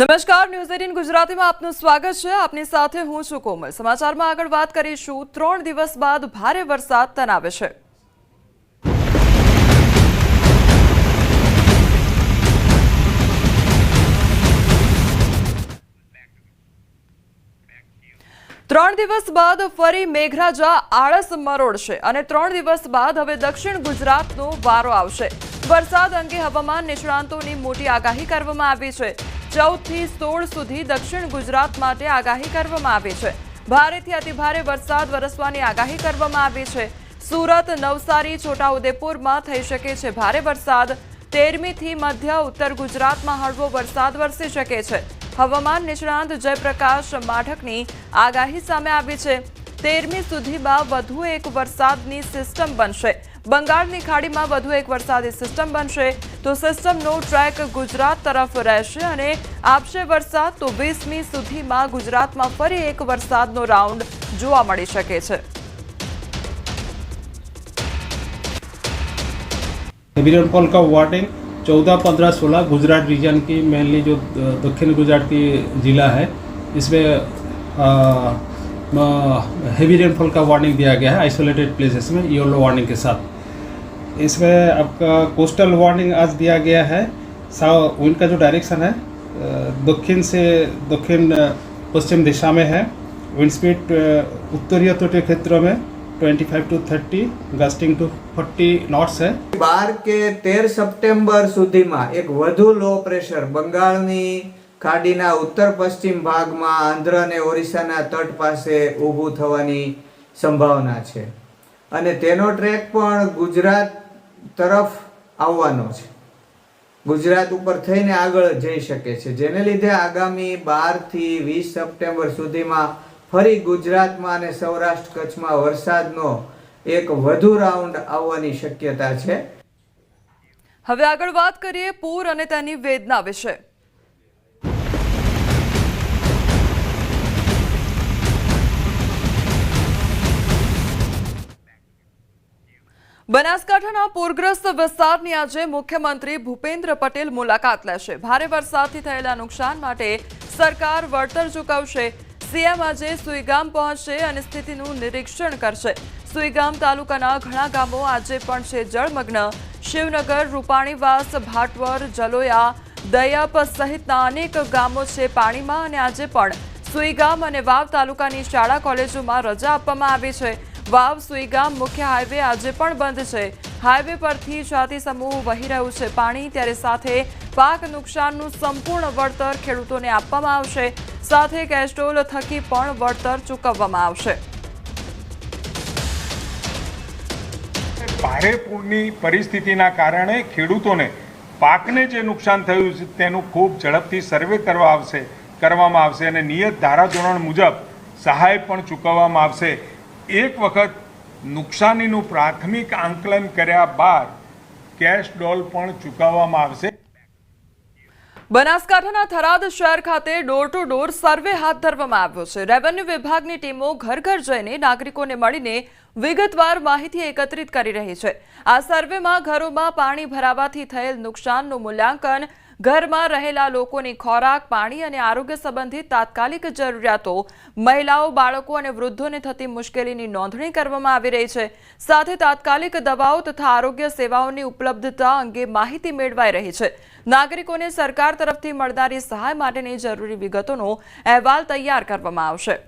નમસ્કાર news eighteen ગુજરાતીમાં આપનું સ્વાગત છે. આપની સાથે હું છું કોમલ. સમાચારમાં આગળ વાત કરીશું. ત્રણ દિવસ બાદ ભારે વરસાદ તનાવે છે. ત્રણ દિવસ બાદ ફરી મેઘરાજા આળસ મરોડશે અને ત્રણ દિવસ બાદ હવે દક્ષિણ ગુજરાતનો વારો આવશે. વરસાદ અંગે હવામાન નિષ્ણાંતોની મોટી આગાહી કરવામાં આવી છે. ચૌદથી સોળ સુધી દક્ષિણ ગુજરાત માટે આગાહી કરવામાં આવી છે. ભારેથી અતિભારે વરસાદ વરસવાની આગાહી કરવામાં આવી છે. સુરત, નવસારી, છોટાઉદેપુરમાં થઈ શકે છે ભારે વરસાદ. તેરમીથી મધ્ય ઉત્તર ગુજરાતમાં હળવો વરસાદ વરસી શકે છે. હવામાન નિષ્ણાંત જયપ્રકાશ માઠકની આગાહી સામે આવી છે. તેરમી સુધીમાં વધુ એક વરસાદની સિસ્ટમ બનશે. બંગાળની ખાડીમાં વધુ એક વરસાદી સિસ્ટમ બનશે. તો સિસ્ટમનો ટ્રેક ગુજરાત તરફ રહેશે અને આપશે વરસાદ. તો વીસમી સુધીમાં ગુજરાતમાં ફરી એક વરસાદનો રાઉન્ડ જોવા મળી શકે છે. हेवी रेनफॉल का वार्निंग चौदह, पंद्रह, सोलह गुजरात रीजन की मेनली जो दक्षिण गुजरात की ज़िला है, इसमें हेवी रेनफॉल का वार्निंग दिया गया है आइसोलेटेड प्लेसेस में येलो वार्निंग के साथ। इसमें आपका कोस्टल वार्निंग आज दिया गया है। सा विंड का जो डायरेक्शन है दक्षिण से, दक्षिण पश्चिम दिशा में है। विंड स्पीड उत्तरीय तटीय क्षेत्रों में 25 ટુ થર્ટી ગસ્ટિંગ બાર કે તેર સપ્ટેમ્બર સુધીમાં એક વધુ લો પ્રેશર બંગાળની ખાડીના ઉત્તર પશ્ચિમ ભાગમાં આંધ્ર અને ઓરિસ્સાના તટ પાસે ઊભું થવાની સંભાવના છે. અને તેનો ટ્રેક પણ ગુજરાત તરફ આવવાનો છે. ગુજરાત ઉપર થઈને આગળ જઈ શકે છે. જેને લીધે આગામી બારથી વીસ સપ્ટેમ્બર સુધીમાં ફરી ગુજરાતમાં અને સૌરાષ્ટ્ર કચ્છમાં વરસાદનો એક વધુ રાઉન્ડ આવવાની શક્યતા છે. હવે આગળ વાત કરીએ પૂર અને તેની વેદના વિશે. બનાસકાંઠાના પૂરગ્રસ્ત વિસ્તારની આજે મુખ્યમંત્રી ભૂપેન્દ્ર પટેલ મુલાકાત લેશે. ભારે વરસાદથી થયેલા નુકસાન માટે સરકાર વળતર ચૂકવશે. સીએમ આજે સુઈગામ પહોંચશે અને સ્થિતિનું નિરીક્ષણ કરશે. સુઈગામ તાલુકાના ઘણા ગામો આજે પણ છે જળમગ્ન. શિવનગર, રૂપાણીવાસ, ભાટવર, જલોયા, દયાપ સહિતના અનેક ગામો છે પાણીમાં અને આજે પણ સુઈગામ અને વાવ તાલુકાની શાળા કોલેજોમાં રજા આપવામાં આવી છે. વાવ સુઈગામ મુખ્ય હાઈવે આજે પણ બંધ છે. હાઈવે પરથી જાતિ સમૂહ વહી રહ્યું છે પાણી, ત્યારે સાથે પાક નુકસાનનું સંપૂર્ણ વળતર ખેડૂતોને આપવામાં આવશે. સાથે કેસ્ટોલ થકી પણ વળતર ચૂકવવામાં આવશે. ભારે પૂરની પરિસ્થિતિના કારણે ખેડૂતોને પાકને જે નુકસાન થયું છે તેનું ખૂબ ઝડપથી સર્વે કરવા આવશે, કરવામાં આવશે અને નિયત ધારાધોરણ મુજબ સહાય પણ ચૂકવવામાં આવશે. એક વખત નુકસાનીનું પ્રાથમિક આંકલન કર્યા બાદ કેશ ડોલ પણ ચૂકવવામાં આવશે. બનાસકાંઠાના થરાદ શહેર ખાતે ડોર ટુ ડોર સર્વે હાથ ધરવામાં આવ્યો છે. રેવન્યુ વિભાગની ટીમો ઘર ઘર જઈને નાગરિકોને મળીને વિગતવાર માહિતી એકત્રિત કરી રહી છે. આ સર્વેમાં ઘરોમાં પાણી ભરાવાથી થયેલ નુકસાનનું મૂલ્યાંકન ઘરમાં રહેલા લોકોની ખોરાક, પાણી અને આરોગ્ય સંબંધિત તાત્કાલિક જરૂરિયાતો, મહિલાઓ, બાળકો અને વૃદ્ધોને થતી મુશ્કેલીની નોંધણી કરવામાં આવી રહી છે. સાથે તાત્કાલિક દવાઓ તથા આરોગ્ય સેવાઓની ઉપલબ્ધતા અંગે માહિતી મેળવાઈ રહી છે. નાગરિકોને સરકાર તરફથી મળનારી સહાય માટેની જરૂરી વિગતોનો અહેવાલ તૈયાર કરવામાં આવશે.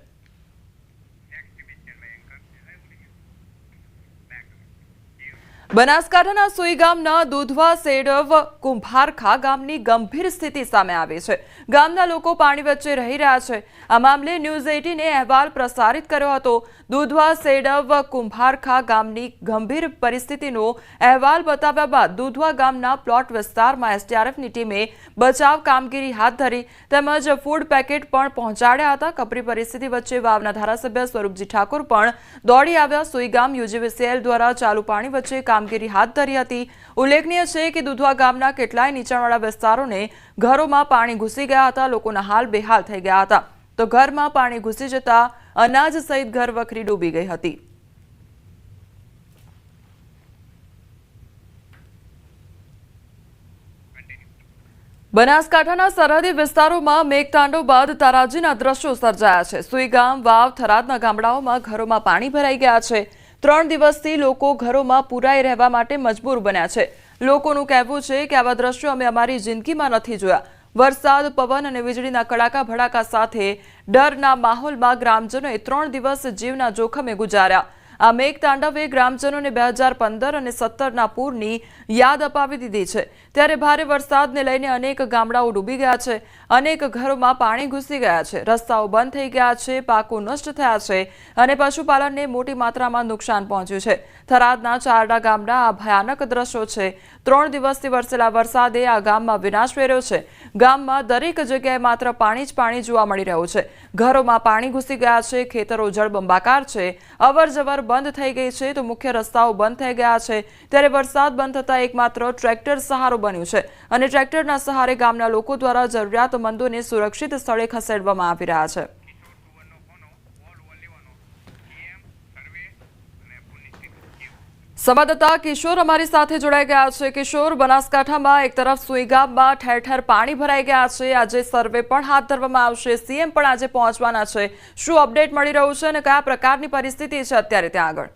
બનાસકાંઠાના સુઈ ગામના દૂધવા સેડવ કુંભારખા ગામની ગંભીર સ્થિતિ સામે આવી છે. ગામના લોકો પાણી વચ્ચે રહી રહ્યા છે. આ મામલે ન્યૂઝ એટીને અહેવાલ પ્રસારિત કર્યો હતો. દૂધવા સેડવ કુંભારખા ગામની ગંભીર પરિસ્થિતિનો અહેવાલ બતાવ્યા બાદ દૂધવા ગામના પ્લોટ વિસ્તારમાં એસટીઆરએફની ટીમે બચાવ કામગીરી હાથ ધરી તેમજ ફૂડ પેકેટ પણ પહોંચાડ્યા હતા. કપરી પરિસ્થિતિ વચ્ચે વાવના ધારાસભ્ય સ્વરૂપજી ઠાકોર પણ દોડી આવ્યા. સુઈગામ યુજીવીસીએલ દ્વારા ચાલુ પાણી વચ્ચે કામગીરી હાથ ધરી હતી. ઉલ્લેખનીય છે કે દુધવા ગામના કેટલાય નીચાણવાળા વિસ્તારોને ઘરોમાં પાણી ઘૂસી ગયા હતા. લોકોના હાલ બેહાલ થઈ ગયા હતા. તો ઘરમાં પાણી ઘૂસી જતા અનાજ સહિત ઘર વખરી ડૂબી ગઈ હતી. બનાસકાંઠાના સરહદી વિસ્તારોમાં મેઘતાંડો બાદ તારાજીના દ્રશ્યો સર્જાયા છે. સુઈગામ, વાવ, થરાદના ગામડાઓમાં ઘરોમાં પાણી ભરાઈ ગયા છે. ત્રણ દિવસથી લોકો ઘરોમાં પુરાઈ રહેવા માટે મજબૂર બન્યા છે. લોકોનું કહેવું છે કે આવા દ્રશ્યો અમે અમારી જિંદગીમાં નથી જોયા. વરસાદ, પવન અને વીજળીના કડાકા ભડાકા સાથે ડરના માહોલમાં ગ્રામજનોએ ત્રણ દિવસ જીવના જોખમે ગુજાર્યા. આ મેઘતાંડવે ગ્રામજનોને બે હજાર પંદર અને સત્તરના પૂરની યાદ અપાવી દીધી છે. ત્યારે ભારે વરસાદને લઈને અનેક ગામડાઓ ડૂબી ગયા છે. અનેક ઘરોમાં પાણી ઘૂસી ગયા છે. રસ્તાઓ બંધ થઈ ગયા છે, પાકો નષ્ટ થયા છે અને પશુપાલનને મોટી માત્રામાં નુકસાન પહોંચ્યું છે. થરાદના ચારડા ગામના આ ભયાનક દ્રશ્યો છે. ત્રણ દિવસથી વરસેલા વરસાદે આ ગામમાં વિનાશ વેર્યો છે. ગામમાં દરેક જગ્યાએ માત્ર પાણી જ પાણી જોવા મળી રહ્યું છે. ઘરોમાં પાણી ઘૂસી ગયા છે, ખેતરો જળબંબાકાર છે અવર જવર બંધ થઈ ગઈ છે તો મુખ્ય રસ્તાઓ બંધ થઈ ગયા છે. ત્યારે વરસાદ બંધ થતાં એકમાત્ર ટ્રેક્ટર સહારો બન્યું છે અને ટ્રેક્ટરના સહારે ગામના લોકો દ્વારા જરૂરિયાતમંદોને સુરક્ષિત સ્થળે ખસેડવામાં આવી રહ્યા છે. સંવાદદાતા કિશોર અમારી સાથે જોડાઈ ગયા છે. કિશોર, બનાસકાંઠામાં એક તરફ સુઈગામમાં ઠેર ઠેર પાણી ભરાઈ ગયા છે. આજે સર્વે પણ હાથ ધરવામાં આવશે. સીએમ પણ આજે પહોંચવાના છે. શું અપડેટ મળી રહ્યું છે અને કયા પ્રકારની પરિસ્થિતિ છે અત્યારે ત્યાં આગળ?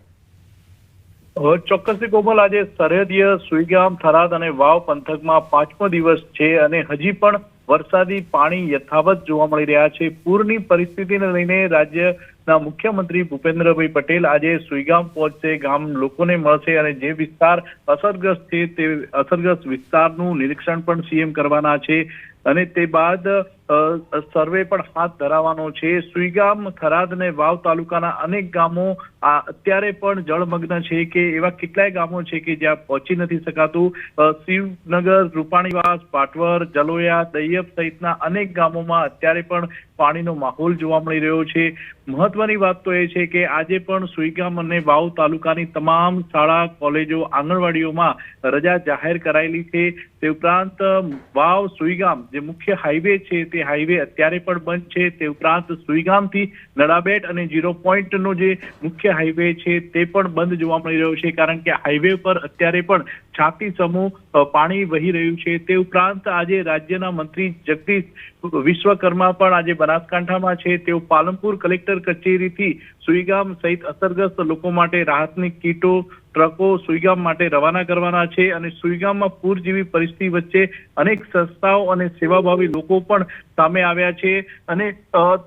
ચોક્કસથી કોમલ, આજે સરહદીય સુઈગામ થરાદ અને વાવ પંથકમાં પાંચમો દિવસ છે અને હજી પણ વરસાદી પાણી યથાવત જોવા મળી રહ્યા છે. પૂરની પરિસ્થિતિને લઈને રાજ્યના મુખ્યમંત્રી ભૂપેન્દ્રભાઈ પટેલ આજે સુઈગામ પહોંચશે, ગામ લોકોને મળશે અને જે વિસ્તાર અસરગ્રસ્ત છે તે અસરગ્રસ્ત વિસ્તારનું નિરીક્ષણ પણ સીએમ કરવાના છે. અને તે બાદ સર્વે પણ હાથ ધરાવવાનો છે. સુઈગામ થરાદ અને વાવ તાલુકાના અનેક ગામો આ અત્યારે પણ જળમગ્ન છે કે એવા કેટલાય ગામો છે કે જ્યાં પહોંચી નથી શકાતું. શિવનગર, રૂપાણીવાસ, પાટવર, જલોયા દૈયપ સહિતના અનેક ગામોમાં અત્યારે પણ પાણીનો માહોલ જોવા મળી રહ્યો છે. મહત્વની વાત તો એ છે કે આજે પણ સુઈગામ અને વાવ તાલુકાની તમામ શાળા, કોલેજો, આંગણવાડીઓમાં રજા જાહેર કરાયેલી છે. તે ઉપરાંત વાવ સુઈગામ જે મુખ્ય હાઈવે છે તે હાઈવે અત્યારે પણ બંધ છે. તે ઉપરાંત સુઈગામથી નડાબેટ અને ઝીરો પોઈન્ટનો જે મુખ્ય હાઈવે છે તે પણ બંધ જોવા મળી રહ્યો છે, કારણ કે હાઈવે પર અત્યારે પણ છાતી સમૂહ પાણી વહી રહ્યું છે. તે ઉપરાંત આજે રાજ્યના મંત્રી જગદીશ વિશ્વકર્મા પણ આજે બનાસકાંઠામાં છે. તેઓ પાલનપુર કલેક્ટર કચેરીથી સુઈગામ સહિત અસરગ્રસ્ત લોકો માટે રાહતની કીટો ટ્રકો સુઈગામ માટે રવાના કરવાના છે અને સુઈગામમાં પૂર જેવી પરિસ્થિતિ વચ્ચે અનેક સંસ્થાઓ અને સેવાભાવી લોકો પણ સામે આવ્યા છે અને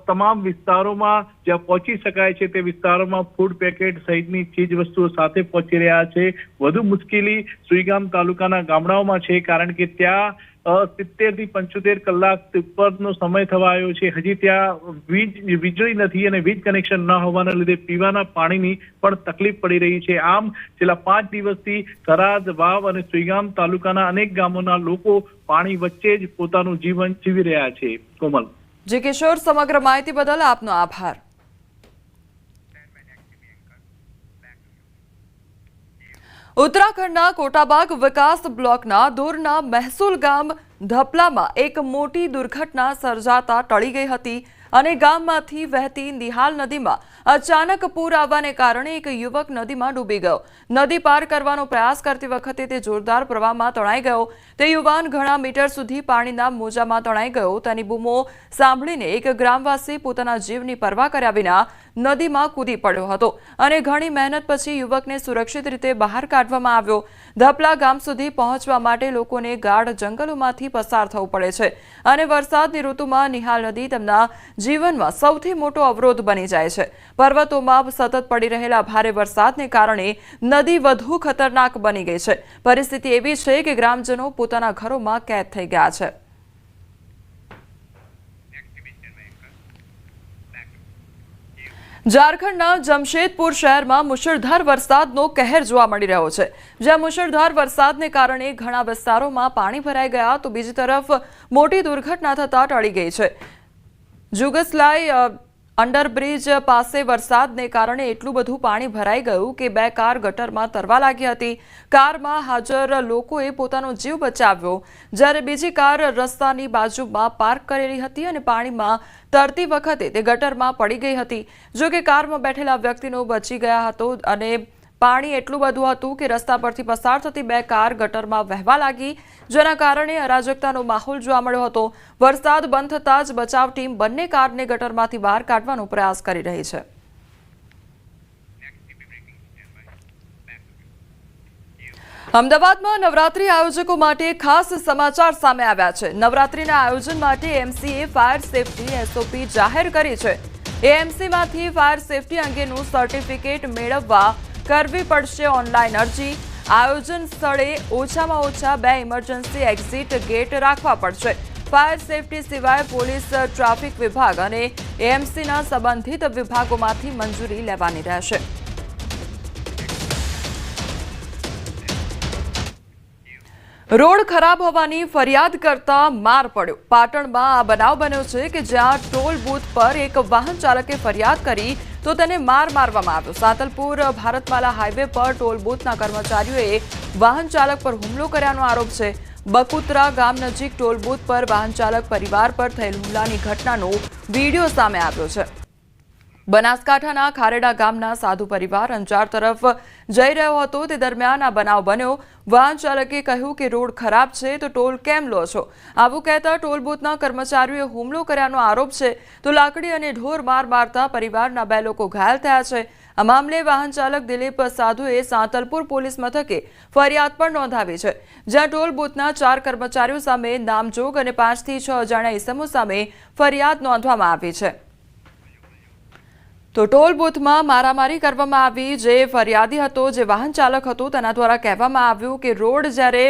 તમામ વિસ્તારોમાં જ્યાં પહોંચી શકાય છે તે વિસ્તારોમાં ફૂડ પેકેટ સહિતની ચીજ વસ્તુઓ સાથે પહોંચી રહ્યા છે. વધુ મુશ્કેલી સુઈગામ તાલુકાના ગામડાઓમાં છે કારણ કે ત્યાં સિત્તેરથી પંચોતેર કલાક ઉપરનો સમય થવા છે. હજી ત્યાં વીજ વીજળી નથી અને વીજ કનેક્શન ન હોવાના લીધે પીવાના પાણીની પણ તકલીફ પડી રહી છે. આમ છેલ્લા પાંચ દિવસથી થરાદ વાવ અને સુઈગામ તાલુકાના અનેક ગામોના લોકો પાણી વચ્ચે જ પોતાનું જીવન જીવી રહ્યા છે. કોમલ. જી કિશોર, સમગ્ર માહિતી બદલ આપનો આભાર. ઉત્તરાખંડના કોટાબાગ વિકાસ બ્લોકના દૂરના મહેસૂલ ગામ ધપલામાં એક મોટી દુર્ઘટના સર્જાતા ટળી ગઈ હતી અને ગામમાંથી વહેતી નિહાલ નદીમાં અચાનક પૂર આવવાને કારણે એક યુવક નદીમાં ડૂબી ગયો. નદી પાર કરવાનો પ્રયાસ કરતી વખતે તે જોરદાર પ્રવાહમાં તણાઈ ગયો. તે યુવાન ઘણા મીટર સુધી પાણીના મોજામાં તણાઈ ગયો. તેની બૂમો સાંભળીને એક ગ્રામવાસી પોતાના જીવની પરવા કર્યા વિના નદીમાં કૂદી પડ્યો હતો અને ઘણી મહેનત પછી યુવકને સુરક્ષિત રીતે બહાર કાઢવામાં આવ્યો. ધપલા ગામ સુધી પહોંચવા માટે લોકોને ગાઢ જંગલોમાંથી પસાર થવું પડે છે અને વરસાદની ઋતુમાં નિહાલ નદી તેમના જીવનમાં સૌથી મોટો અવરોધ બની જાય છે. પર્વતોમાં સતત પડી રહેલા ભારે વરસાદને કારણે નદી વધુ ખતરનાક બની ગઈ છે. પરિસ્થિતિ એવી છે કે ગ્રામજનો પોતાના ઘરોમાં કેદ થઈ ગયા છે. ઝારખંડના જમશેદપુર શહેરમાં મુશળધાર વરસાદનો કહેર જોવા મળી રહ્યો છે. જ્યાં મુશળધાર વરસાદને કારણે ઘણા વિસ્તારોમાં પાણી ભરાઈ ગયા તો બીજી તરફ મોટી દુર્ઘટના થતાં ટળી ગઈ છે. જુગસલાઈ અંડરબ્રિજ પાસે વરસાદને કારણે એટલું બધું પાણી ભરાઈ ગયું કે બે કાર ગટરમાં તરવા લાગી હતી. કારમાં હાજર લોકોએ પોતાનો જીવ બચાવ્યો. જ્યારે બીજી કાર રસ્તાની બાજુમાં પાર્ક કરેલી હતી અને પાણીમાં તરતી વખતે તે ગટરમાં પડી ગઈ હતી. જો કે કારમાં બેઠેલા વ્યક્તિનો બચી ગયા હતો અને પાણી એટલું બધું હતું કે રસ્તા પરથી પસાર થતી બે કાર ગટરમાં વહેવા લાગી. જેના કારણે અરાજકતાનો માહોલ જોવા મળ્યો હતો. વરસાદ બંધ થતાં જ બચાવ ટીમ બંને કારને ગટરમાંથી બહાર કાઢવાનો પ્રયાસ કરી રહી છે. અમદાવાદમાં નવરાત્રી આયોજકો માટે ખાસ સમાચાર સામે આવ્યા છે. નવરાત્રીના આયોજન માટે એમસીએ ફાયર સેફટી એસઓપી જાહેર કરી છે. એએમસીમાંથી ફાયર સેફટી અંગેનું સર્ટિફિકેટ મેળવવા કરવી પડશે ઓનલાઈન અરજી. આયોજન સ્થળે ઓછામાં ઓછા બે ઇમરજન્સી એક્ઝિટ ગેટ રાખવા પડશે. ફાયર સેફટી સિવાય પોલીસ ટ્રાફિક વિભાગ અને એએમસીના સંબંધિત વિભાગોમાંથી મંજૂરી લેવાની રહેશે. રોડ ખરાબ હોવાની ફરિયાદ કરતા માર પડ્યો. પાટણમાં આ બનાવ બન્યો છે કે જ્યાં ટોલ બૂથ પર એક વાહન ચાલકે ફરિયાદ કરી તો તેને માર મારવામાં આવ્યો. સાતલપુર ભારતમાલા હાઈવે પર ટોલ બૂથના કર્મચારીઓએ વાહન ચાલક પર હુમલો કર્યાનો આરોપ છે. બકુતરા ગામ નજીક ટોલ બૂથ પર વાહન ચાલક પરિવાર પર થયેલ હુમલાની ઘટનાનો વીડિયો સામે આવ્યો છે. બનાસકાંઠાના ખારેડા ગામના સાધુ પરિવાર અંજાર તરફ જઈ રહ્યો હતો. તે દરમિયાન આ બનાવ બન્યો. વાહન ચાલકે કહ્યું કે, રોડ ખરાબ છે, તો ટોલ કેમ લો છો? આવું કહેતા ટોલ બૂથના કર્મચારીઓએ હુમલો કર્યાનો આરોપ છે. તો લાકડી અને ઢોર માર મારતા પરિવારના બે લોકો ઘાયલ થયા છે. આ મામલે વાહન ચાલક દિલીપ સાધુએ સાંતલપુર પોલીસ મથકે ફરિયાદ પણ નોંધાવી છે. જ્યાં ટોલ બૂથના ચાર કર્મચારીઓ સામે નામજોગ અને પાંચથી છ અજાણ્યા ઇસમો સામે ફરિયાદ નોંધવામાં આવી છે. તો ટોલ બૂથમાં મારામારી કરવામાં આવી, જે ફરિયાદી હતો, જે વાહન ચાલક હતો, તેના દ્વારા કહેવામાં આવ્યું કે રોડ જ્યારે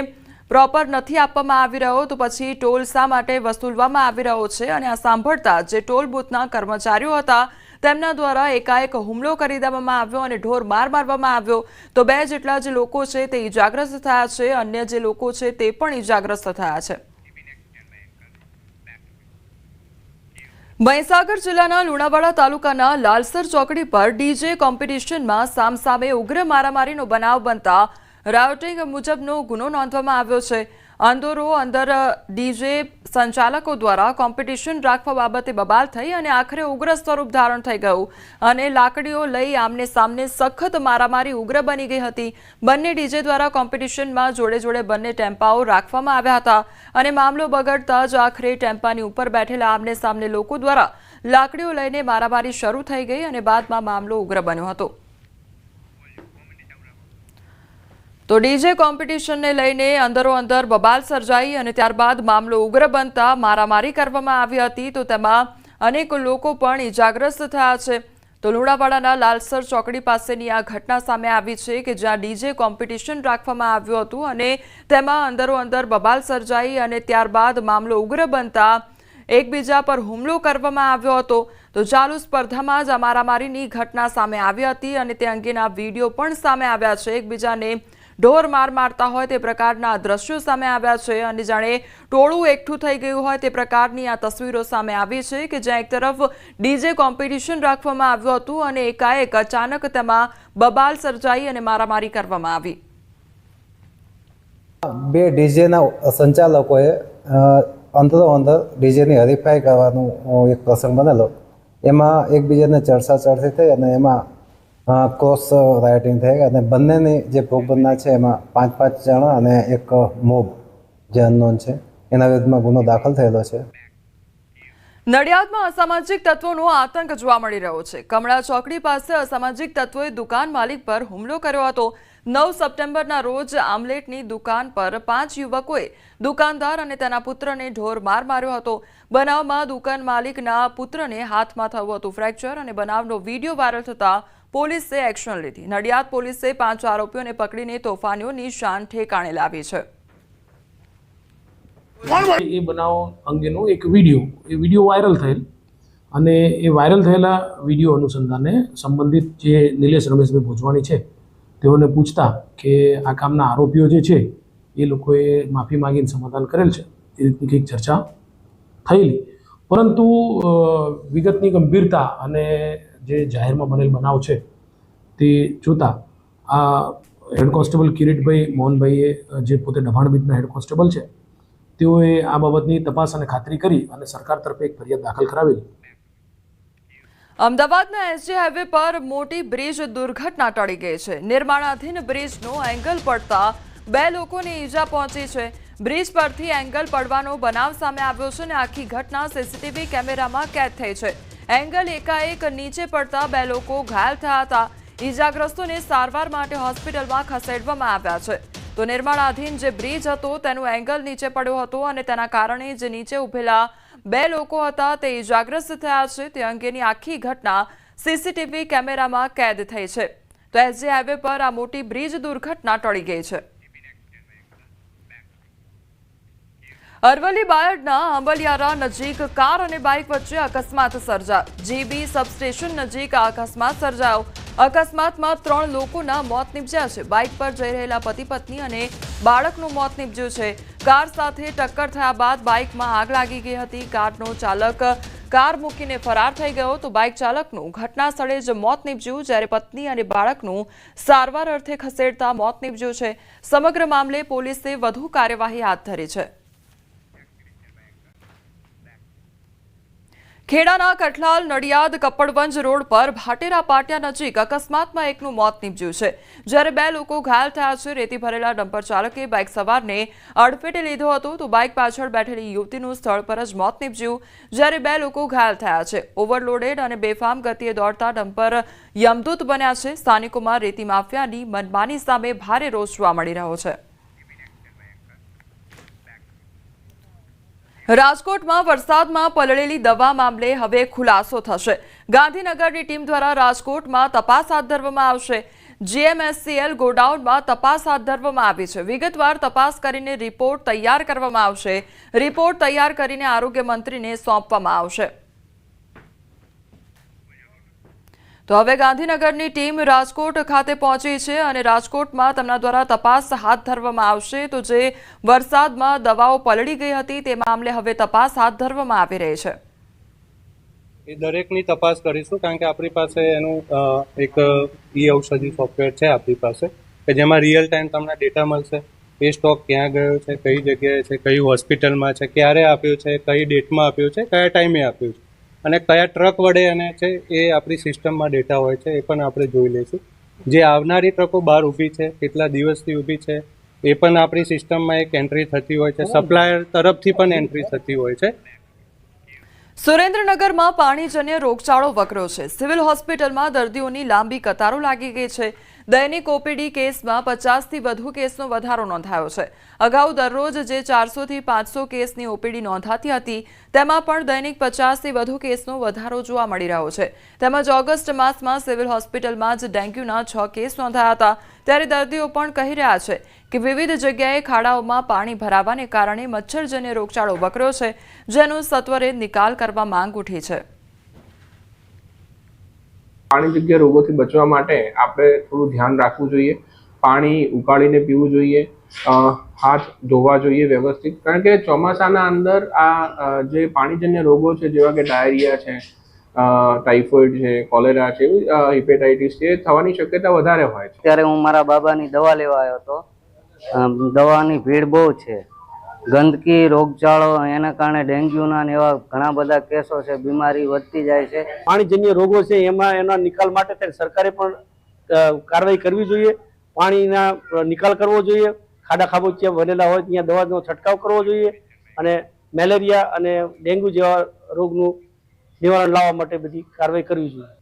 પ્રોપર નથી આપવામાં આવી રહ્યો, તો પછી ટોલ શા માટે વસૂલવામાં આવી રહ્યો છે? અને આ સાંભળતા જે ટોલ બૂથના કર્મચારીઓ હતા, તેમના દ્વારા એકાએક હુમલો કરી દેવામાં આવ્યો અને ઢોર માર મારવામાં આવ્યો. તો બે જેટલા જે લોકો છે તે ઇજાગ્રસ્ત થયા છે, અન્ય જે લોકો છે તે પણ ઇજાગ્રસ્ત થયા છે. મહીસાગર જિલ્લાના લુણાવાડા તાલુકાના લાલસર ચોકડી પર ડીજે કોમ્પિટિશનમાં સામસામે ઉગ્ર મારામારીનો બનાવ બનતા રાયોટિંગ મુજબનો ગુનો નોંધવામાં આવ્યો છે. અંદોરો અંદર ડીજે સંચાલકો દ્વારા કોમ્પિટિશન રાખવા બાબતે બબાલ થઈ અને આખરે ઉગ્ર સ્વરૂપ ધારણ થઈ ગયું. અને લાકડીઓ લઈ આમને સામને સખત મારામારી ઉગ્ર બની ગઈ હતી. બંને ડીજે દ્વારા કોમ્પિટિશનમાં જોડે જોડે બંને ટેમ્પાઓ રાખવામાં આવ્યા હતા. અને મામલો બગડતા જ આખરે ટેમ્પાની ઉપર બેઠેલા આમને સામને લોકો દ્વારા લાકડીઓ લઈને મારામારી શરૂ થઈ ગઈ અને બાદમાં મામલો ઉગ્ર બન્યો હતો. તો ડીજે કોમ્પિટિશનને લઈને અંદરો અંદર બબાલ સર્જાઈ અને ત્યારબાદ મામલો ઉગ્ર બનતા મારામારી કરવામાં આવી હતી. તો તેમાં અનેક લોકો પણ ઇજાગ્રસ્ત થયા છે. તો લુણાવાડાના લાલસર ચોકડી પાસેની આ ઘટના સામે આવી છે કે જ્યાં ડીજે કોમ્પિટિશન રાખવામાં આવ્યું હતું અને તેમાં અંદરો અંદર બબાલ સર્જાઈ અને ત્યારબાદ મામલો ઉગ્ર બનતા એકબીજા પર હુમલો કરવામાં આવ્યો હતો. તો ચાલુ સ્પર્ધામાં જ મારામારીની ઘટના સામે આવી હતી અને તે અંગેના વીડિયો પણ સામે આવ્યા છે. એકબીજાને ઢોર માર મારતા હોય તે પ્રકારના દ્રશ્યો સામે આવ્યા છે અને જાણે ટોળું એકઠું થઈ ગયું હોય તે પ્રકારની આ તસવીરો સામે આવી છે કે જ્યાં એક તરફ ડીજે કોમ્પિટિશન રાખવામાં આવ્યું હતું અને એકાએક અચાનક તેમાં બબાલ સર્જાઈ અને મારામારી કરવામાં આવી. બે ડીજેના સંચાલકોએ અંદરો અંદર ડીજેની હરીફાઈ કરવાનું એક પ્રસંગ બનેલો. એમાં એકબીજાને ચર્ચા ચર્ચી થઈ અને એમાં ક્રોસ રાઇટિંગ થઈ અને બંનેની જે ભોગ બનનાર છે, એમાં પાંચ પાંચ જણા અને એક મોબ જે અનનોન છે, એના વિરુદ્ધમાં ગુનો દાખલ થયેલો છે. નડિયાદમાં અસામાજિક તત્વોનો આતંક જોવા મળી રહ્યો છે. કમળા ચોકડી પાસે અસામાજિક તત્વોએ દુકાન માલિક પર હુમલો કર્યો હતો. નવ સપ્ટેમ્બરના રોજ આમલેટની દુકાન પર પાંચ યુવકોએ દુકાનદાર અને તેના પુત્રને ઢોર માર માર્યો હતો. બનાવમાં દુકાન માલિકના પુત્રને હાથમાં થયું હતું ફ્રેક્ચર અને બનાવનો વીડિયો વાયરલ થતા પોલીસે એક્શન લીધી. નડિયાદ પોલીસે પાંચ આરોપીઓને પકડીને તોફાનીઓની શાન ઠેકાણે લાવી છે. એ બનાવ અંગેનો એક વીડિયો. એ વીડિયો વાયરલ થયેલ. અને એ વાયરલ થયેલા વીડિયો અનુસંધાને સંબંધિત જે નિલેશ રમેશભાઈ ભોજવાણી છે તેઓને પૂછતા કે આ કામના આરોપીઓ જે છે એ લોકોએ માફી માંગીને સમાધાન કરેલ છે. એ રીતની કંઈક ચર્ચા થયેલી. પરંતુ વિગતની ગંભીરતા અને જે જાહેરમાં બનેલ બનાવ છે, તે જોતા આ હેડ કોન્સ્ટેબલ કિરીટભાઈ મોહનભાઈએ જે પોતે દબાણ બીટના હેડ કોન્સ્ટેબલ છે, તેઓએ આ બાબતની તપાસ અને ખાતરી કરી અને સરકાર તરફે એક ફરિયાદ દાખલ કરાવેલી. અમદાવાદના એસજી હાઈવે પર મોટી બ્રિજ દુર્ઘટના ટળી ગઈ છે. નિર્માણાધીન બ્રિજનો એંગલ પડતા બે લોકોને ઈજા પહોંચી છે. બ્રિજ પરથી એંગલ પડવાનો બનાવ સામે આવ્યો છે અને આખી ઘટના સીસીટીવી કેમેરામાં કેદ થઈ છે. એંગલ એકાએક નીચે પડતા બે લોકો ઘાયલ થયા હતા. ઈજાગ્રસ્તોને સારવાર માટે હોસ્પિટલમાં ખસેડવામાં આવ્યા છે. તો નિર્માણાધીન જે બ્રિજ હતો, તેનું એંગલ નીચે પડ્યો હતો અને તેના કારણે જે નીચે ઉભેલા બે લોકો હતા, તે ઈજાગ્રસ્ત થયા છે. તે અંગેની આખી ઘટના સીસીટીવી કેમેરામાં કેદ થઈ છે. તો એસજી હાઈવે પર આ મોટી બ્રિજ દુર્ઘટના ટળી ગઈ છે. અરવલ્લી બાયડના અંબલિયારા નજીક કાર અને બાઇક વચ્ચે અકસ્માત સર્જાયો. જીબી સબસ્ટેશન નજીક આ અકસ્માત સર્જાયો. અકસ્માતમાં ત્રણ લોકોના મોત નીપજ્યા છે. બાઇક પર જઈ રહેલા પતિ પત્ની અને બાળકનું મોત નીપજ્યું છે. કાર સાથે ટક્કર થયા બાદ બાઇકમાં આગ લાગી ગઈ હતી. કારનો ચાલક કાર મૂકીને ફરાર થઈ ગયો તો બાઇક ચાલકનું ઘટના સ્થળે જ મોત નીપજ્યું, જ્યારે પત્ની અને બાળકનું સારવાર અર્થે ખસેડતા મોત નીપજ્યું છે. સમગ્ર મામલે પોલીસે વધુ કાર્યવાહી હાથ ધરી છે. ખેડાના કઠલાલ નડિયાદ કપડવંજ રોડ પર ભાટેરા પાટિયા નજીક અકસ્માતમાં એકનું મોત નીપજ્યું છે. જ્યારે બે લોકો ઘાયલ થયા છે, રેતી ભરેલા ડમ્પર ચાલકે બાઇક સવારને અડફેટે લીધો હતો તો બાઇક પાછળ બેઠેલી યુવતીનું સ્થળ પર જ મોત નીપજ્યું. જ્યારે બે લોકો ઘાયલ થયા છે, ઓવરલોડેડ અને બેફામ ગતિએ દોડતા ડમ્પર યમદૂત બન્યા છે. સ્થાનિકોમાં રેતી માફિયાની મનમાની સામે ભારે રોષ જોવા મળી રહ્યો છે. રાજકોટમાં વરસાદમાં પલળેલી દવા મામલે હવે ખુલાસો થશે. ગાંધીનગરની ટીમ દ્વારા રાજકોટમાં તપાસ હાથ ધરવામાં આવશે. જીએમએસસીએલ ગોડાઉનમાં તપાસ હાથ ધરવામાં આવી છે. વિગતવાર તપાસ કરીને રિપોર્ટ તૈયાર કરવામાં આવશે. રિપોર્ટ તૈયાર કરીને આરોગ્ય મંત્રીને સોંપવામાં આવશે. તો હવે ગાંધીનગરની ટીમ રાજકોટ ખાતે પહોંચી છે અને રાજકોટમાં તેમના દ્વારા તપાસ હાથ ધરવામાં આવશે. તો જે વરસાદમાં દવાઓ પલળી ગઈ હતી તે મામલે હવે તપાસ હાથ ધરવામાં આવી રહી છે. એ દરેકની તપાસ કરીશું કારણ કે આપણી પાસે એનું એક ઈ ઔષધિ સોફ્ટવેર છે આપણી પાસે કે જેમાં રિયલ ટાઈમ તમને ડેટા મળશે. એ સ્ટોક ક્યાં ગયો છે, કઈ જગ્યાએ છે કઈ હોસ્પિટલમાં છે, ક્યારે આપ્યું છે, કઈ ડેટમાં આપ્યું છે, કયા ટાઈમે આપ્યું છે. અને કયા ટ્રક વડે એને છે એ આપણી સિસ્ટમમાં ડેટા હોય છે એ પણ આપણે જોઈ લઈશું. જે આવનારી ટ્રકો બહાર ઊભી છે કેટલા દિવસથી ઊભી છે એ પણ આપણી સિસ્ટમમાં એક એન્ટ્રી થતી હોય છે. સપ્લાયર તરફથી પણ એન્ટ્રી થતી હોય છે. સુરેન્દ્રનગરમાં પાણીજન્ય રોગચાળો વકર્યો છે. સિવિલ હોસ્પિટલમાં દર્દીઓની લાંબી કતારો લાગી ગઈ છે. દૈનિક ઓપીડી કેસમાં પચાસથી વધુ કેસનો વધારો નોંધાયો છે. અગાઉ દરરોજ જે ચારસોથી પાંચસો કેસની ઓપીડી નોંધાતી હતી, તેમાં પણ દૈનિક પચાસથી વધુ કેસનો વધારો જોવા મળી રહ્યો છે. તેમજ ઓગસ્ટ માસમાં સિવિલ હોસ્પિટલમાં જ ડેન્ગ્યુના છ કેસ નોંધાયા હતા. ત્યારે દર્દીઓ પણ કહી રહ્યા છે કે વિવિધ જગ્યાએ ખાડાઓમાં પાણી ભરાવાને કારણે મચ્છરજન્ય રોગચાળો વકર્યો છે, જેનો સત્વરે નિકાલ કરવા માંગ ઉઠી છે. પાણીજન્ય રોગોથી બચવા માટે આપણે થોડું ધ્યાન રાખવું જોઈએ. પાણી ઉકાળીને પીવું જોઈએ. હાથ ધોવા જોઈએ વ્યવસ્થિત. કારણ કે ચોમાસાના અંદર આ જે પાણીજન્ય રોગો છે, જેવા કે ડાયરિયા છે ટાઇફોઇડ છે, કોલેરા છે હિપેટાઇટિસ છે થવાની શક્યતા વધારે હોય છે. ત્યારે હું મારા બાબાની દવા લેવા આવ્યો હતો. દવાની ભીડ બહુ છે. ગંદકી, રોગચાળો, એના કારણે ડેન્ગ્યુના એવા ઘણા બધા કેસો છે, બીમારી વધતી જાય છે. પાણીજન્ય રોગો છે, એમાં એના નિકાલ માટે સરકારે પણ કાર્યવાહી કરવી જોઈએ. પાણીના નિકાલ કરવો જોઈએ. ખાડા ખાબોચિયા ભરેલા હોય ત્યાં દવાનો છંટકાવ કરવો જોઈએ અને મેલેરિયા અને ડેન્ગ્યુ જેવા રોગનું નિવારણ લાવવા માટે બધી કાર્યવાહી કરવી જોઈએ.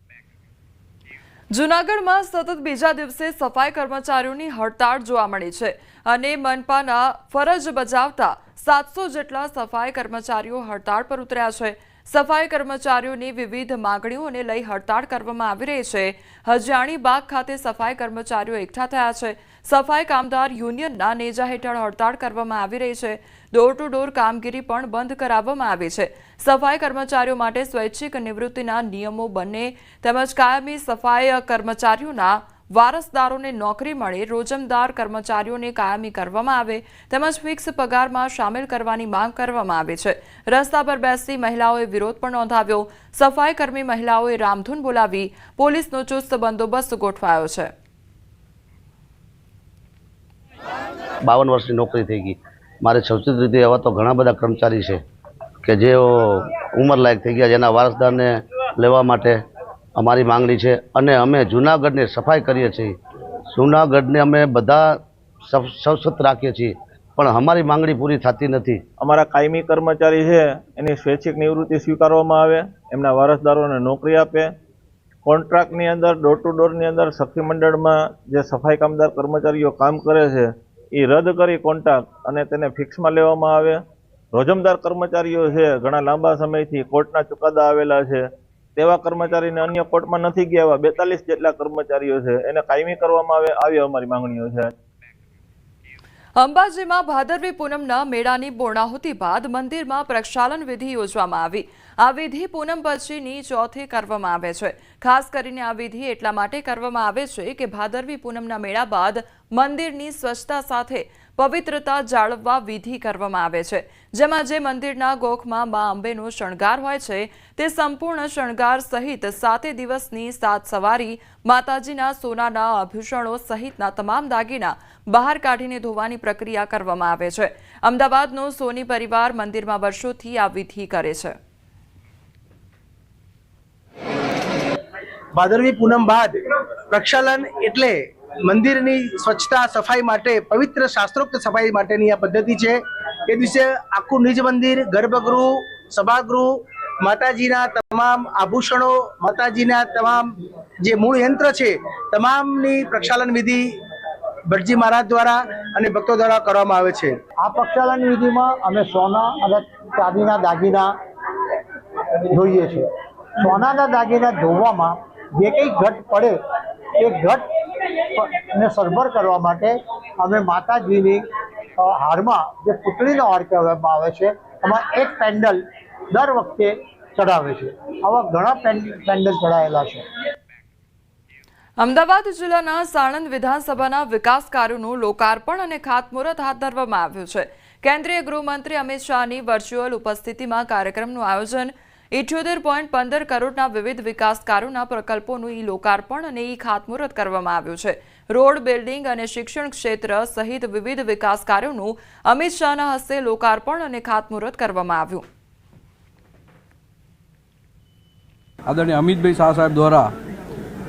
જૂનાગઢમાં સતત બીજા દિવસે સફાઈ કર્મચારીઓની હડતાળ જોવા મળી છે અને મનપાના ફરજ બજાવતા સાતસો જેટલા સફાઈ કર્મચારીઓ હડતાળ પર ઉતર્યા છે. સફાઈ કર્મચારીઓની વિવિધ માંગણીઓને લઈ હડતાળ કરવામાં આવી રહી છે. હજાણી બાગ ખાતે સફાઈ કર્મચારીઓ એકઠા થયા છે. સફાઈ કામદાર યુનિયનના નેજા હેઠળ હડતાળ કરવામાં આવી રહી છે. ડોર ટુ ડોર કામગીરી પણ બંધ કરાવવામાં આવી છે. સફાઈ કર્મચારીઓ માટે સ્વૈચ્છિક નિવૃત્તિના નિયમો બને તેમજ કાયમી સફાઈ કર્મચારીઓના વારસદારોને નોકરી મળે, રોજમદાર કર્મચારીઓને કાયમી કરવામાં આવે તેમજ ફિક્સ પગારમાં સામેલ કરવાની માંગ કરવામાં આવે છે. રસ્તા પર બેસતી મહિલાઓએ વિરોધ પણ નોંધાવ્યો. સફાઈ કર્મી મહિલાઓએ રામધૂન બોલાવી પોલીસનો ચુસ્ત બંદોબસ્ત ગોઠવાયો છે. બાવન વર્ષની નોકરી થઈ ગઈ. મારે સંસ્થિત રીતે એવા તો ઘણા બધા કર્મચારી છે કે જેઓ ઉંમરલાયક થઈ ગયા, જેના વારસદારને લેવા માટે અમારી માંગણી છે. અને અમે જૂનાગઢને સફાઈ કરીએ છીએ. જૂનાગઢને અમે બધા સવસત રાખીએ છીએ. પણ અમારી માંગણી પૂરી થતી નથી. અમારા કાયમી કર્મચારી છે, એની સ્વૈચ્છિક નિવૃત્તિ સ્વીકારવામાં આવે, એમના વારસદારોને નોકરી આપે. કોન્ટ્રાક્ટની અંદર ડોર ટુ ડોરની અંદર સખી મંડળમાં જે સફાઈ કામદાર કર્મચારીઓ કામ કરે છે એ રદ કરી કોન્ટ્રાક્ટ અને તેને ફિક્સમાં લેવામાં આવે. રોજમદાર કર્મચારીઓ છે, ઘણા લાંબા સમયથી કોર્ટના ચુકાદા આવેલા છે. તેવા કર્મચારીને અન્ય કોર્ટમાં નથી ગયા બેતાલીસ જેટલા કર્મચારીઓ છે. એને કાયમી કરવામાં આવે, આવી અમારી માંગણીઓ છે. અંબાજીમાં ભાદરવી પૂનમના મેળાની પૂર્ણાહુતિ બાદ મંદિરમાં પ્રક્ષાલન વિધિ યોજવામાં આવી. આ વિધિ પૂનમ પછીની ચોથે કરવામાં આવે છે. ખાસ કરીને આ વિધિ એટલા માટે કરવામાં આવે છે કે ભાદરવી પૂનમના મેળા બાદ મંદિરની સ્વચ્છતા સાથે પવિત્રતા જાળવવા વિધિ કરવામાં આવે છે. જેમાં જે મંદિરના ગોખમાં મા અંબેનો શણગાર હોય છે, તે સંપૂર્ણ શણગાર સહિત સાતે દિવસની સાત સવારી, માતાજીના સોનાના આભૂષણો સહિતના તમામ દાગીના બહાર કાઢીને ધોવાની પ્રક્રિયા કરવામાં આવે છે. અમદાવાદનો સોની પરિવાર મંદિરમાં વર્ષોથી આ વિધિ કરે છે. ભાદરવી પૂનમ બાદ પ્રક્ષાલન એટલે મંદિરની સ્વચ્છતા, સફાઈ માટે, પવિત્ર શાસ્ત્રોક્ત સફાઈ માટેની આ પદ્ધતિ છે. એ દિવસે આખું નિજ મંદિર, ગર્ભગૃહ, સભાગૃહ, માતાજીના તમામ આભૂષણો, માતાજીના તમામ જે મૂળ યંત્ર છે, તમામની પ્રક્ષાલન વિધિ ભટજી મહારાજ દ્વારા અને ભક્તો દ્વારા કરવામાં આવે છે. આ પક્ષાલન વિધિમાં અમે સોના અને ચાંદીના દાગીના ધોઈએ છીએ. સોનાના દાગીના ધોવામાં જે કંઈ ઘટ પડે, એ ઘટ ને સરભર કરવા માટે અમે માતાજીની હારમાં જે પુતળીનો હાર કહેવામાં આવે છે, એમાં એક પેન્ડલ દર વખતે ચડાવે છે. આવા ઘણા પેન્ડ- પેન્ડલ ચડાયેલા છે. અમદાવાદ જિલ્લાના સાણંદ વિધાનસભાના વિકાસ કાર્યોનું લોકાર્પણ અને ખાતમુહૂર્ત હાથ ધરવામાં આવ્યું છે. કેન્દ્રીય ગૃહમંત્રી અમિત શાહની વર્ચ્યુઅલ ઉપસ્થિતિમાં કાર્યક્રમનું આયોજન ઇઠ્યોતેર પોઈન્ટ પંદર કરોડના વિવિધ વિકાસ કાર્યોના પ્રકલ્પોનું ઈ લોકાર્પણ અને ઈ ખાતમુહૂર્ત કરવામાં આવ્યું છે. રોડ બિલ્ડિંગ અને શિક્ષણ ક્ષેત્ર સહિત વિવિધ વિકાસ કાર્યોનું અમિત શાહના હસ્તે લોકાર્પણ અને ખાતમુહૂર્ત કરવામાં આવ્યું. આદરણીય અમિતભાઈ શાહ સાહેબ દ્વારા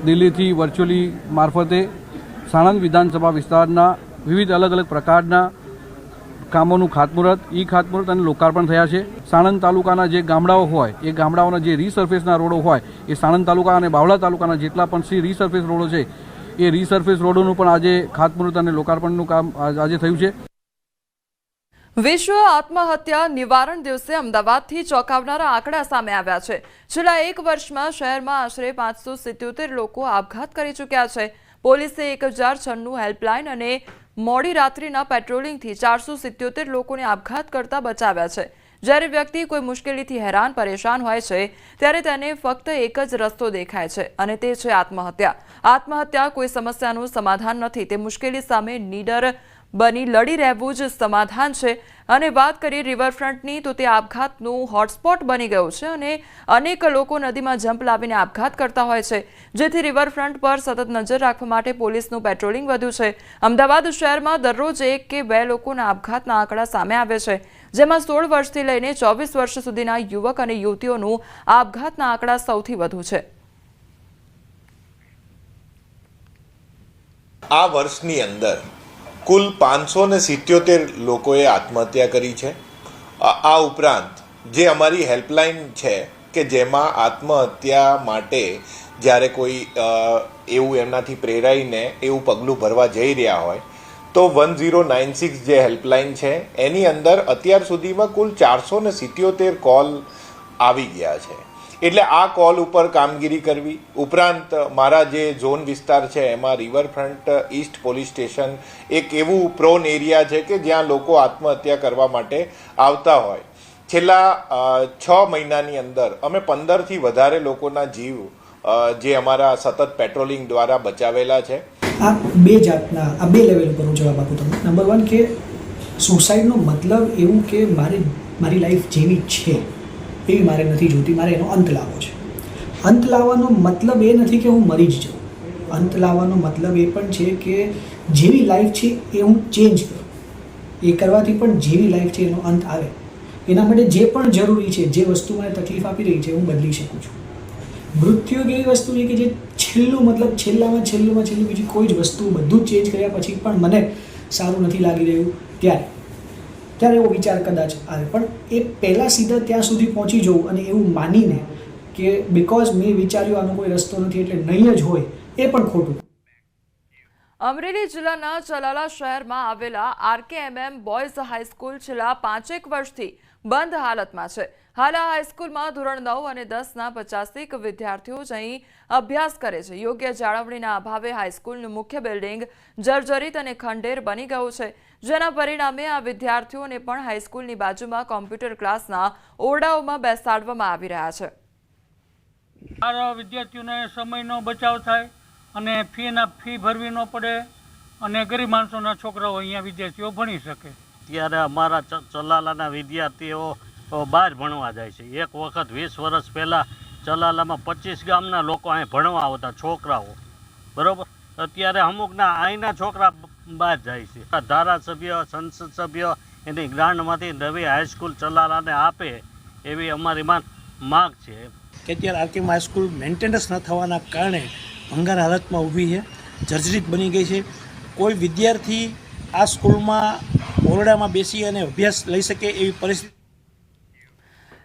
દિલ્હીથી વર્ચ્યુઅલી મારફતે સાણંદ વિધાનસભા વિસ્તારના વિવિધ અલગ અલગ પ્રકારના કામોનું ખાતમુહૂર્ત ઈ ખાતમુહૂર્ત અને લોકાર્પણ થયા છે. સાણંદ તાલુકાના જે ગામડાઓ હોય, એ ગામડાઓના જે રીસર્ફેસના રોડો હોય, એ સાણંદ તાલુકા અને બાવળા તાલુકાના જેટલા પણ સી રીસર્ફેસ રોડો છે, એ રીસર્ફેસ રોડોનું પણ આજે ખાતમુહૂર્ત અને લોકાર્પણનું કામ આજે થયું છે. વિશ્વ આત્મહત્યા નિવારણ દિવસે અમદાવાદથી ચોંકાવનારા આંકડા સામે આવ્યા છે. છેલ્લા એક વર્ષમાં શહેરમાં આશરે પાંચસો સિત્યોતેર લોકો આપઘાત કરી ચૂક્યા છે. પોલીસે એક હજાર છન્નું હેલ્પલાઇન અને મોડી રાત્રિના પેટ્રોલિંગથી ચારસો સિત્યોતેર લોકોને આપઘાત કરતા બચાવ્યા છે. જ્યારે વ્યક્તિ કોઈ મુશ્કેલીથી હેરાન, પરેશાન હોય છે, ત્યારે તેને ફક્ત એક જ રસ્તો દેખાય છે અને તે છે આત્મહત્યા. આત્મહત્યા કોઈ સમસ્યાનું સમાધાન નથી. તે મુશ્કેલી સામે નીડર બની લડી રહેવું જ સમાધાન છે. અને વાત કરીએ રિવરફ્રન્ટની તો તે આપઘાતનું હોટસ્પોટ બની ગયું છે અને અનેક લોકો નદીમાં જંપ લાવીને આપઘાત કરતા હોય છે. જેથી રિવરફ્રન્ટ પર સતત નજર રાખવા માટે પોલીસનું પેટ્રોલિંગ વધ્યું છે. અમદાવાદ શહેરમાં દરરોજ એક કે બે લોકોના આપઘાતના આંકડા સામે આવે છે. જેમાં સોળ વર્ષથી લઈને ચોવીસ વર્ષ સુધીના યુવક અને યુવતીઓનું આપઘાતના આંકડા સૌથી વધુ છે. આ વર્ષની અંદર કુલ પાંચસો ને સિત્યોતેર લોકોએ આત્મહત્યા કરી છે. આ ઉપરાંત જે અમારી હેલ્પલાઇન છે કે જેમાં આત્મહત્યા માટે જ્યારે કોઈ એવું એમનાથી પ્રેરાઈને એવું પગલું ભરવા જઈ રહ્યા હોય, તો વન ઝીરો નાઇન સિક્સ જે હેલ્પલાઇન છે, એની અંદર અત્યાર સુધીમાં કુલ ચારસો ને સિત્યોતેર કોલ આવી ગયા છે. એટલે આ કોલ ઉપર કામગીરી કરવી, ઉપરાંત મારા જે ઝોન વિસ્તાર છે, એમાં રિવરફ્રન્ટ, ઈસ્ટ પોલીસ સ્ટેશન, એક એવું પ્રોન એરિયા છે કે જ્યાં લોકો આત્મહત્યા કરવા માટે આવતા હોય. છેલ્લા છ મહિનાની અંદર અમે પંદરથી વધારે લોકોના જીવ જે અમારા સતત પેટ્રોલિંગ દ્વારા બચાવેલા છે. આ બે જાતના, આ બે લેવલ ઉપર હું જવાબ આપું તમને. નંબર વન કે સુસાઇડનો મતલબ એવું કે મારી મારી લાઈફ જેવી છે. એવી મારે નથી જોતી, મારે એનો અંત લાવવો છે. અંત લાવવાનો મતલબ એ નથી કે હું મરી જ જાઉં. અંત લાવવાનો મતલબ એ પણ છે કે જેવી લાઈફ છે એ હું ચેન્જ કરું. એ કરવાથી પણ જેવી લાઈફ છે એનો અંત આવે. એના માટે જે પણ જરૂરી છે, જે વસ્તુ મને તકલીફ આપી રહી છે, હું બદલી શકું છું. મૃત્યુ એવી વસ્તુ છે કે જે છેલ્લું મતલબ છેલ્લામાં છેલ્લુંમાં છેલ્લું બીજી કોઈ જ વસ્તુ બધું જ ચેન્જ કર્યા પછી પણ મને સારું નથી લાગી રહ્યું ત્યારે. ત્યારે એવો વિચાર કદાચ આવે. પણ એ પહેલાં સીધા ત્યાં સુધી પહોંચી જવું અને એવું માનીને કે બિકોઝ મેં વિચાર્યું આનો કોઈ રસ્તો નથી એટલે નહીં જ હોય, એ પણ ખોટું. અમરેલી જિલ્લાના ચલાલા શહેરમાં આવેલા આરકેએમએમ બોયઝ હાઈસ્કૂલ છેલ્લા પાંચેક વર્ષથી બંધ હાલતમાં છે. હાલ આ હાઈસ્કૂલમાં ધોરણ નવ અને દસના પચાસેક વિદ્યાર્થીઓ જ અહીં અભ્યાસ કરે છે. યોગ્ય જાળવણીના અભાવે હાઈસ્કૂલનું મુખ્ય બિલ્ડિંગ જર્જરિત અને ખંડેર બની ગયું છે. જેના પરિણામે આ વિદ્યાર્થીઓને પણ હાઈસ્કૂલની બાજુમાં કોમ્પ્યુટર ક્લાસના ઓરડાઓમાં બેસાડવામાં આવી રહ્યા છે. સારા વિદ્યાર્થીઓને સમયનો બચાવ થાય અને ફીના ફી ભરવી ન પડે અને ગરીબ માણસોના છોકરાઓ અહીંયા વિદ્યાર્થીઓ ભણી શકે. ત્યારે અમારા ચલાલાના વિદ્યાર્થીઓ બહાર ભણવા જાય છે. એક વખત વીસ વર્ષ પહેલાં ચલાલામાં પચીસ ગામના લોકો અહીં ભણવા આવતા છોકરાઓ. બરાબર? અત્યારે અમુકના અહીંના છોકરા બહાર જાય છે. આ ધારાસભ્ય સંસદ સભ્ય એની ગ્રાન્ટમાંથી નવી હાઈસ્કૂલ ચલાલાને આપે એવી અમારી માગ છે. કે અત્યારે આરકેમ હાઈસ્કૂલ મેન્ટેનન્સ ન થવાના કારણે ભંગાર હાલતમાં ઊભી છે, જર્જરિત બની ગઈ છે. કોઈ વિદ્યાર્થી આ સ્કૂલમાં ઓરડામાં બેસી અને અભ્યાસ લઈ શકે એવી પરિસ્થિતિ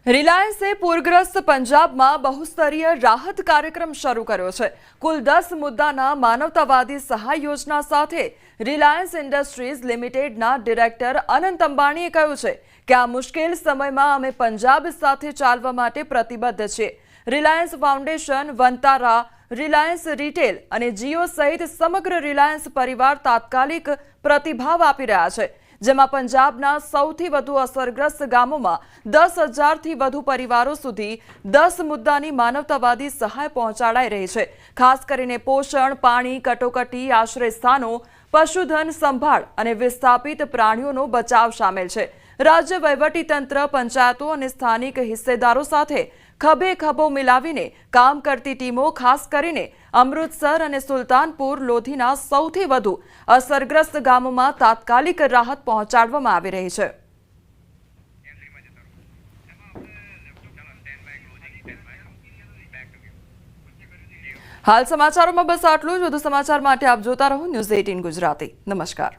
રિલાયન્સે પૂરગ્રસ્ત પંજાબમાં બહુસ્તરીય રાહત કાર્યક્રમ શરૂ કર્યો છે. કુલ દસ મુદ્દાના માનવતાવાદી સહાય યોજના સાથે રિલાયન્સ ઇન્ડસ્ટ્રીઝ લિમિટેડના ડિરેક્ટર અનંત અંબાણીએ કહ્યું છે કે આ મુશ્કેલ સમયમાં અમે પંજાબ સાથે ચાલવા માટે પ્રતિબદ્ધ છીએ. Reliance Foundation, Vantara, Reliance Retail અને જીઓ સહિત સમગ્ર રિલાયન્સ પરિવાર તાત્કાલિક પ્રતિભાવ આપી રહ્યા છે. જેમાં પંજાબના સૌથી વધુ અસરગ્રસ્ત ગામોમાં દસ હજારથી વધુ પરિવારો સુધી દસ મુદ્દાની માનવતાવાદી સહાય પહોંચાડાઈ રહી છે. ખાસ કરીને પોષણ, પાણી, કટોકટી આશ્રય સ્થાનો પશુધન સંભાળ અને વિસ્થાપિત પ્રાણીઓનો બચાવ સામેલ છે. રાજ્ય વહીવટીતંત્ર, પંચાયતો અને સ્થાનિક હિસ્સેદારો સાથે ખભે ખભો મિલાવીને કામ કરતી ટીમો ખાસ કરીને અમૃતસર અને સુલતાનપુર લોધીના સૌથી વધુ અસરગ્રસ્ત ગામોમાં તાત્કાલિક રાહત પહોંચાડવામાં આવી રહી છે. હાલ સમાચારોમાં બસ આટલું જ. વધુ સમાચાર માટે આપ જોતા રહો ન્યૂઝ એઇટીન ગુજરાતી. નમસ્કાર.